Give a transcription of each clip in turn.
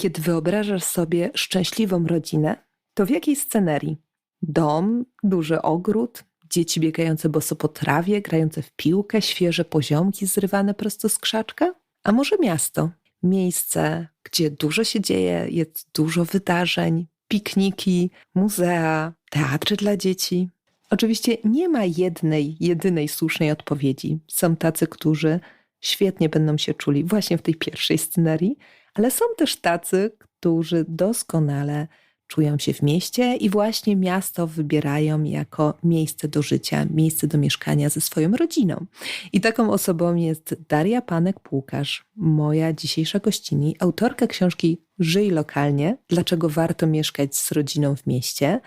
Kiedy wyobrażasz sobie szczęśliwą rodzinę, to w jakiej scenerii? Dom, duży ogród, dzieci biegające boso po trawie, grające w piłkę, świeże poziomki zrywane prosto z krzaczka? A może miasto? Miejsce, gdzie dużo się dzieje, jest dużo wydarzeń, pikniki, muzea, teatry dla dzieci. Oczywiście nie ma jednej, jedynej słusznej odpowiedzi. Są tacy, którzy świetnie będą się czuli właśnie w tej pierwszej scenerii, ale są też tacy, którzy doskonale czują się w mieście i właśnie miasto wybierają jako miejsce do życia, miejsce do mieszkania ze swoją rodziną. I taką osobą jest Daria Panek-Płukarz, moja dzisiejsza gościni, autorka książki Żyj lokalnie, dlaczego warto mieszkać z rodziną w mieście.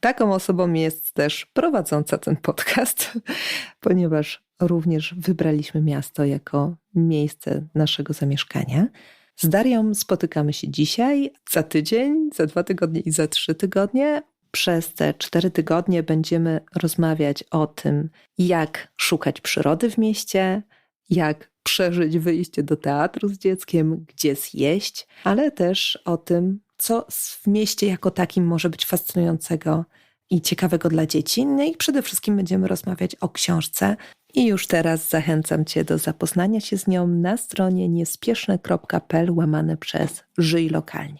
Taką osobą jest też prowadząca ten podcast, ponieważ również wybraliśmy miasto jako miejsce naszego zamieszkania. Z Darią spotykamy się dzisiaj, za tydzień, za dwa tygodnie i za trzy tygodnie. Przez te cztery tygodnie będziemy rozmawiać o tym, jak szukać przyrody w mieście, jak przeżyć wyjście do teatru z dzieckiem, gdzie zjeść, ale też o tym, co w mieście jako takim może być fascynującego i ciekawego dla dzieci. No i przede wszystkim będziemy rozmawiać o książce. I już teraz zachęcam Cię do zapoznania się z nią na stronie niespieszne.pl łamane przez Żyj Lokalnie.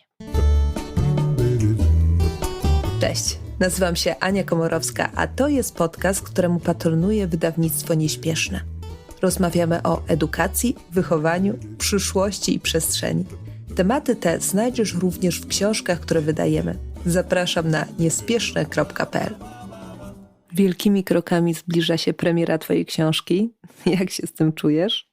Cześć, nazywam się Ania Komorowska, a to jest podcast, któremu patronuje wydawnictwo Nieśpieszne. Rozmawiamy o edukacji, wychowaniu, przyszłości i przestrzeni. Tematy te znajdziesz również w książkach, które wydajemy. Zapraszam na niespieszne.pl. Wielkimi krokami zbliża się premiera Twojej książki. Jak się z tym czujesz?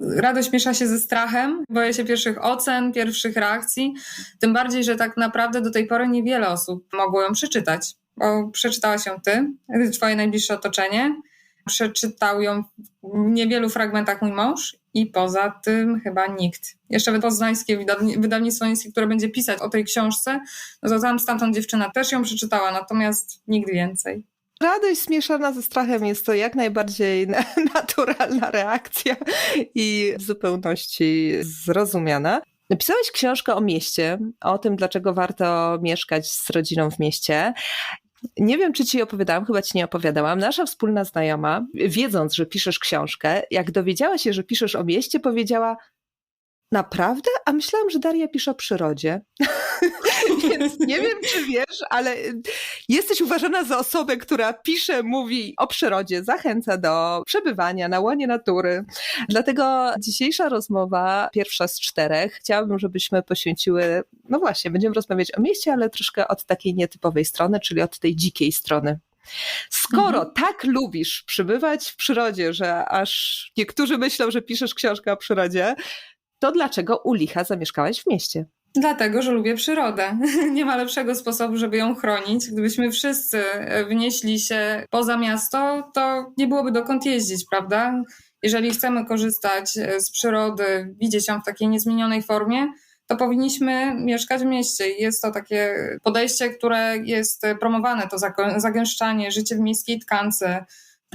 Radość miesza się ze strachem, boję się pierwszych ocen, pierwszych reakcji. Tym bardziej, że tak naprawdę do tej pory niewiele osób mogło ją przeczytać, bo przeczytałaś ją Ty, Twoje najbliższe otoczenie. Przeczytał ją w niewielu fragmentach mój mąż i poza tym chyba nikt. Jeszcze poznańskie wydawnictwo, które będzie pisać o tej książce, no to tam stamtąd dziewczyna też ją przeczytała, natomiast nikt więcej. Radość zmieszana ze strachem jest to jak najbardziej naturalna reakcja i w zupełności zrozumiana. Napisałeś książkę o mieście, o tym, dlaczego warto mieszkać z rodziną w mieście. Nie wiem, czy ci opowiadałam, chyba ci nie opowiadałam. Nasza wspólna znajoma, wiedząc, że piszesz książkę, jak dowiedziała się, że piszesz o mieście, powiedziała: Naprawdę? A myślałam, że Daria pisze o przyrodzie. Więc nie wiem, czy wiesz, ale jesteś uważana za osobę, która pisze, mówi o przyrodzie, zachęca do przebywania na łonie natury. Dlatego dzisiejsza rozmowa, pierwsza z czterech, chciałabym, żebyśmy poświęciły, no właśnie, będziemy rozmawiać o mieście, ale troszkę od takiej nietypowej strony, czyli od tej dzikiej strony. Skoro mhm. tak lubisz przybywać w przyrodzie, że aż niektórzy myślą, że piszesz książkę o przyrodzie, to dlaczego u licha zamieszkałaś w mieście? Dlatego, że lubię przyrodę. Nie ma lepszego sposobu, żeby ją chronić. Gdybyśmy wszyscy wnieśli się poza miasto, to nie byłoby dokąd jeździć, prawda? Jeżeli chcemy korzystać z przyrody, widzieć ją w takiej niezmienionej formie, to powinniśmy mieszkać w mieście. Jest to takie podejście, które jest promowane, to zagęszczanie, życie w miejskiej tkance,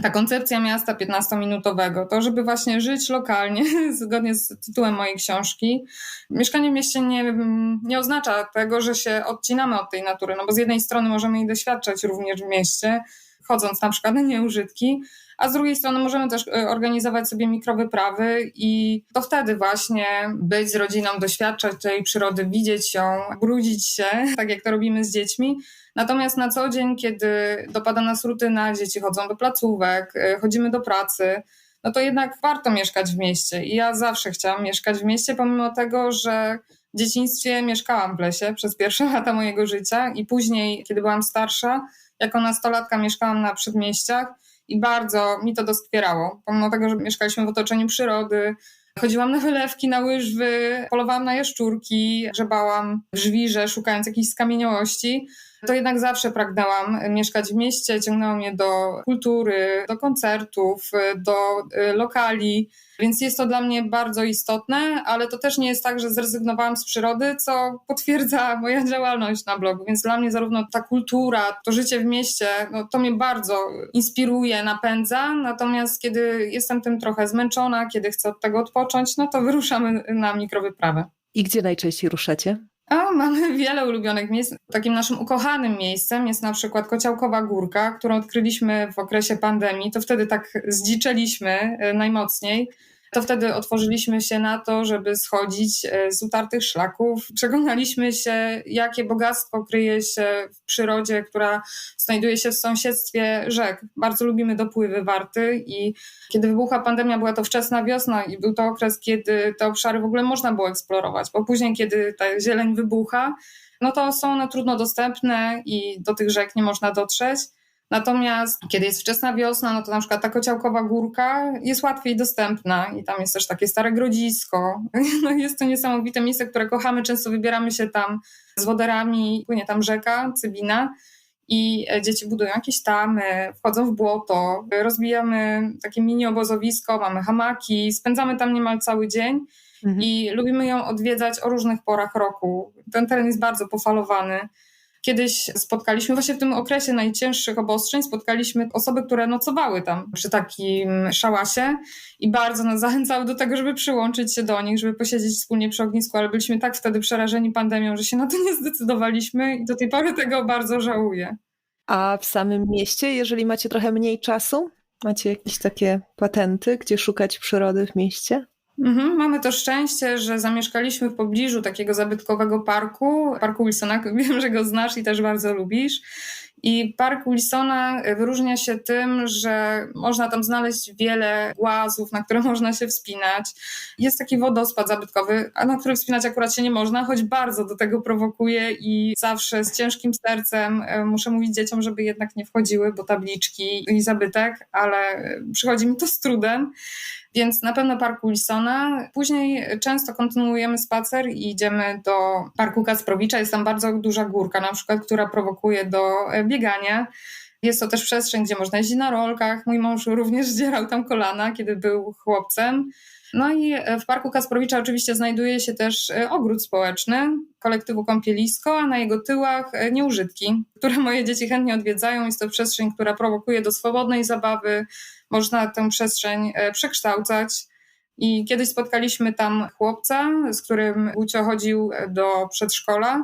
ta koncepcja miasta 15-minutowego, to żeby właśnie żyć lokalnie, zgodnie z tytułem mojej książki. Mieszkanie w mieście nie, nie oznacza tego, że się odcinamy od tej natury, no bo z jednej strony możemy jej doświadczać również w mieście, chodząc na przykład na nieużytki, a z drugiej strony możemy też e, organizować sobie mikrowyprawy i to wtedy właśnie być z rodziną, doświadczać tej przyrody, widzieć ją, brudzić się, tak jak to robimy z dziećmi, Natomiast na co dzień, kiedy dopada nas rutyna, dzieci chodzą do placówek, y, chodzimy do pracy, no to jednak warto mieszkać w mieście. I ja zawsze chciałam mieszkać w mieście, pomimo tego, że w dzieciństwie mieszkałam w lesie przez pierwsze lata mojego życia i później, kiedy byłam starsza, jako nastolatka mieszkałam na przedmieściach i bardzo mi to doskwierało. Pomimo tego, że mieszkaliśmy w otoczeniu przyrody, chodziłam na wylewki, na łyżwy, polowałam na jaszczurki, grzebałam w żwirze, szukając jakichś skamieniałości, to jednak zawsze pragnęłam mieszkać w mieście, ciągnęło mnie do kultury, do koncertów, do y, lokali. Więc jest to dla mnie bardzo istotne, ale to też nie jest tak, że zrezygnowałam z przyrody, co potwierdza moja działalność na blogu. Więc dla mnie zarówno ta kultura, to życie w mieście, no, to mnie bardzo inspiruje, napędza. Natomiast kiedy jestem tym trochę zmęczona, kiedy chcę od tego odpocząć, no to wyruszamy na mikrowyprawę. I gdzie najczęściej ruszacie? A mamy wiele ulubionych miejsc. Takim naszym ukochanym miejscem jest na przykład Kociałkowa Górka, którą odkryliśmy w okresie pandemii. To wtedy tak zdziczeliśmy e, najmocniej. To wtedy otworzyliśmy się na to, żeby schodzić e, z utartych szlaków. Przekonaliśmy się, jakie bogactwo kryje się w przyrodzie, która znajduje się w sąsiedztwie rzek. Bardzo lubimy dopływy Warty i kiedy wybuchła pandemia, była to wczesna wiosna i był to okres, kiedy te obszary w ogóle można było eksplorować, bo później, kiedy ta zieleń wybucha, no to są one trudno dostępne i do tych rzek nie można dotrzeć. Natomiast kiedy jest wczesna wiosna, no to na przykład ta kociałkowa górka jest łatwiej dostępna i tam jest też takie stare grodzisko. No jest to niesamowite miejsce, które kochamy. Często wybieramy się tam z woderami, płynie tam rzeka, Cybina i dzieci budują jakieś tamy, wchodzą w błoto, rozbijamy takie mini obozowisko, mamy hamaki, spędzamy tam niemal cały dzień Mhm. i lubimy ją odwiedzać o różnych porach roku. Ten teren jest bardzo pofalowany. Kiedyś spotkaliśmy, właśnie w tym okresie najcięższych obostrzeń, spotkaliśmy osoby, które nocowały tam przy takim szałasie i bardzo nas zachęcały do tego, żeby przyłączyć się do nich, żeby posiedzieć wspólnie przy ognisku, ale byliśmy tak wtedy przerażeni pandemią, że się na to nie zdecydowaliśmy i do tej pory tego bardzo żałuję. A w samym mieście, jeżeli macie trochę mniej czasu, macie jakieś takie patenty, gdzie szukać przyrody w mieście? Mhm, mamy to szczęście, że zamieszkaliśmy w pobliżu takiego zabytkowego parku, parku Wilsona. Wiem, że go znasz i też bardzo lubisz. I park Wilsona wyróżnia się tym, że można tam znaleźć wiele głazów, na które można się wspinać. Jest taki wodospad zabytkowy, na który wspinać akurat się nie można, choć bardzo do tego prowokuje i zawsze z ciężkim sercem e, muszę mówić dzieciom, żeby jednak nie wchodziły, bo tabliczki i zabytek, ale przychodzi mi to z trudem. Więc na pewno parku Wilsona. Później często kontynuujemy spacer i idziemy do parku Kasprowicza. Jest tam bardzo duża górka, na przykład, która prowokuje do biegania. Jest to też przestrzeń, gdzie można jeździć na rolkach. Mój mąż również zdzierał tam kolana, kiedy był chłopcem. No i w Parku Kasprowicza oczywiście znajduje się też ogród społeczny kolektywu Kąpielisko, a na jego tyłach nieużytki, które moje dzieci chętnie odwiedzają. Jest to przestrzeń, która prowokuje do swobodnej zabawy. Można tę przestrzeń przekształcać. I kiedyś spotkaliśmy tam chłopca, z którym Gucio chodził do przedszkola.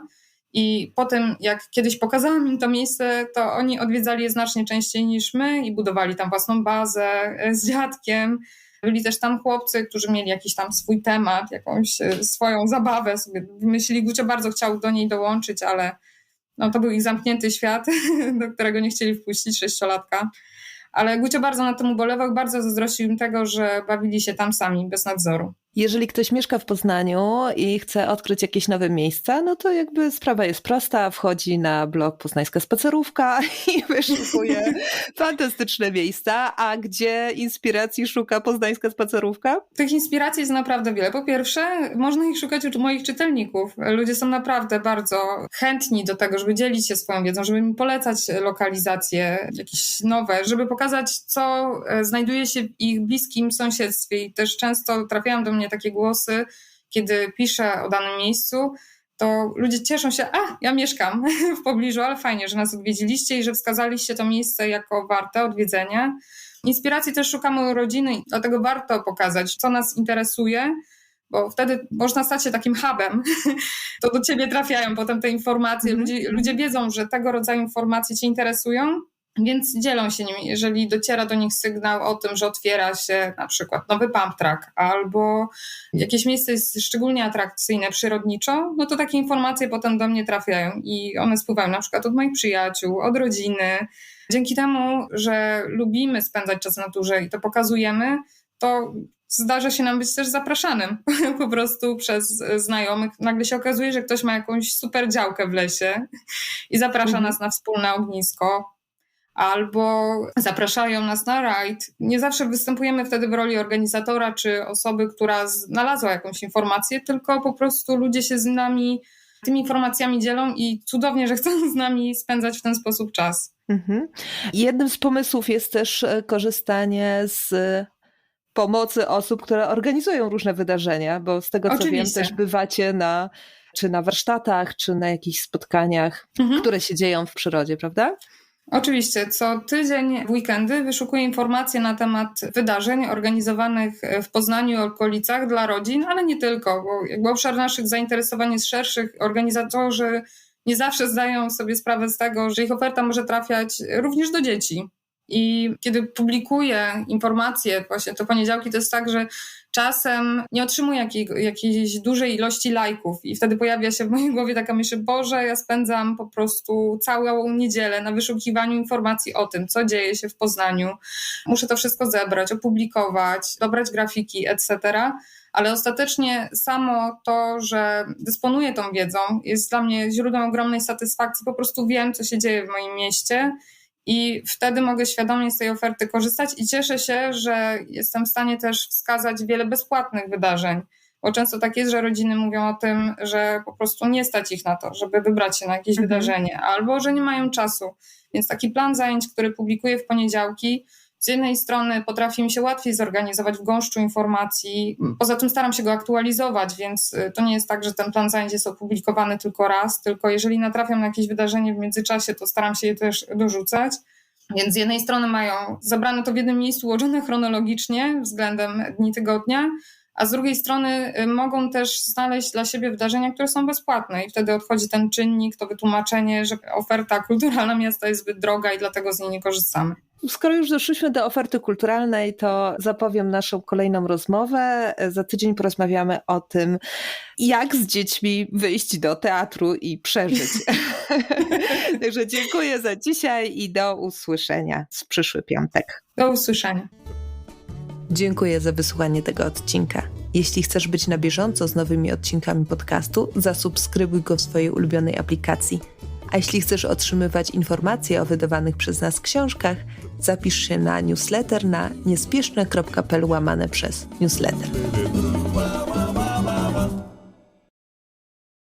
I potem, jak kiedyś pokazałam im to miejsce, to oni odwiedzali je znacznie częściej niż my i budowali tam własną bazę z dziadkiem. Byli też tam chłopcy, którzy mieli jakiś tam swój temat, jakąś swoją zabawę sobie wymyślili. Gucio bardzo chciał do niej dołączyć, ale no, to był ich zamknięty świat, do którego nie chcieli wpuścić sześciolatka. Ale Gucio bardzo na tym ubolewał, bardzo zazdrościł im tego, że bawili się tam sami, bez nadzoru. Jeżeli ktoś mieszka w Poznaniu i chce odkryć jakieś nowe miejsca, no to jakby sprawa jest prosta. Wchodzi na blog Poznańska Spacerówka i wyszukuje fantastyczne miejsca. A gdzie inspiracji szuka Poznańska Spacerówka? Tych inspiracji jest naprawdę wiele. Po pierwsze, można ich szukać u moich czytelników. Ludzie są naprawdę bardzo chętni do tego, żeby dzielić się swoją wiedzą, żeby mi polecać lokalizacje jakieś nowe, żeby pokazać, co znajduje się w ich bliskim sąsiedztwie. I też często trafiają do mnie takie głosy, kiedy piszę o danym miejscu, to ludzie cieszą się, a ja mieszkam w pobliżu, ale fajnie, że nas odwiedziliście i że wskazaliście to miejsce jako warte odwiedzenia. Inspiracji też szukamy u rodziny, dlatego warto pokazać, co nas interesuje, bo wtedy można stać się takim hubem. To do ciebie trafiają potem te informacje. Ludzie, ludzie wiedzą, że tego rodzaju informacje cię interesują, więc dzielą się nimi. Jeżeli dociera do nich sygnał o tym, że otwiera się na przykład nowy pump track albo jakieś miejsce jest szczególnie atrakcyjne przyrodniczo, no to takie informacje potem do mnie trafiają i one spływają na przykład od moich przyjaciół, od rodziny. Dzięki temu, że lubimy spędzać czas w naturze i to pokazujemy, to zdarza się nam być też zapraszanym po prostu przez znajomych. Nagle się okazuje, że ktoś ma jakąś super działkę w lesie i zaprasza mhm. nas na wspólne ognisko albo zapraszają nas na rajd. Nie zawsze występujemy wtedy w roli organizatora czy osoby, która znalazła jakąś informację, tylko po prostu ludzie się z nami tymi informacjami dzielą i cudownie, że chcą z nami spędzać w ten sposób czas. Mhm. Jednym z pomysłów jest też korzystanie z pomocy osób, które organizują różne wydarzenia, bo z tego co Oczywiście. wiem też bywacie na czy na warsztatach, czy na jakichś spotkaniach, mhm. które się dzieją w przyrodzie, prawda? Oczywiście, co tydzień w weekendy wyszukuję informacje na temat wydarzeń organizowanych w Poznaniu i okolicach dla rodzin, ale nie tylko, bo jakby obszar naszych zainteresowań jest szerszych. Organizatorzy nie zawsze zdają sobie sprawę z tego, że ich oferta może trafiać również do dzieci. I kiedy publikuję informacje, właśnie to poniedziałki, to jest tak, że czasem nie otrzymuję jakiej, jakiejś dużej ilości lajków i wtedy pojawia się w mojej głowie taka myśl, Boże, ja spędzam po prostu całą niedzielę na wyszukiwaniu informacji o tym, co dzieje się w Poznaniu. Muszę to wszystko zebrać, opublikować, dobrać grafiki, etc., ale ostatecznie samo to, że dysponuję tą wiedzą, jest dla mnie źródłem ogromnej satysfakcji. Po prostu wiem, co się dzieje w moim mieście i wtedy mogę świadomie z tej oferty korzystać i cieszę się, że jestem w stanie też wskazać wiele bezpłatnych wydarzeń. Bo często tak jest, że rodziny mówią o tym, że po prostu nie stać ich na to, żeby wybrać się na jakieś mhm. wydarzenie, albo że nie mają czasu. Więc taki plan zajęć, który publikuję w poniedziałki, z jednej strony potrafi mi się łatwiej zorganizować w gąszczu informacji, poza tym staram się go aktualizować, więc y, to nie jest tak, że ten plan zajęć jest opublikowany tylko raz, tylko jeżeli natrafiam na jakieś wydarzenie w międzyczasie, to staram się je też dorzucać. Więc z jednej strony mają zebrane to w jednym miejscu, ułożone chronologicznie względem dni tygodnia, a z drugiej strony y, mogą też znaleźć dla siebie wydarzenia, które są bezpłatne i wtedy odchodzi ten czynnik, to wytłumaczenie, że oferta kulturalna miasta jest zbyt droga i dlatego z niej nie korzystamy. Skoro już doszliśmy do oferty kulturalnej, to zapowiem naszą kolejną rozmowę. Za tydzień porozmawiamy o tym, jak z dziećmi wyjść do teatru i przeżyć. Także dziękuję za dzisiaj i do usłyszenia w przyszły piątek. Do usłyszenia. Dziękuję za wysłuchanie tego odcinka. Jeśli chcesz być na bieżąco z nowymi odcinkami podcastu, zasubskrybuj go w swojej ulubionej aplikacji. A jeśli chcesz otrzymywać informacje o wydawanych przez nas książkach, zapisz się na newsletter na niespieszne.pl łamane przez newsletter.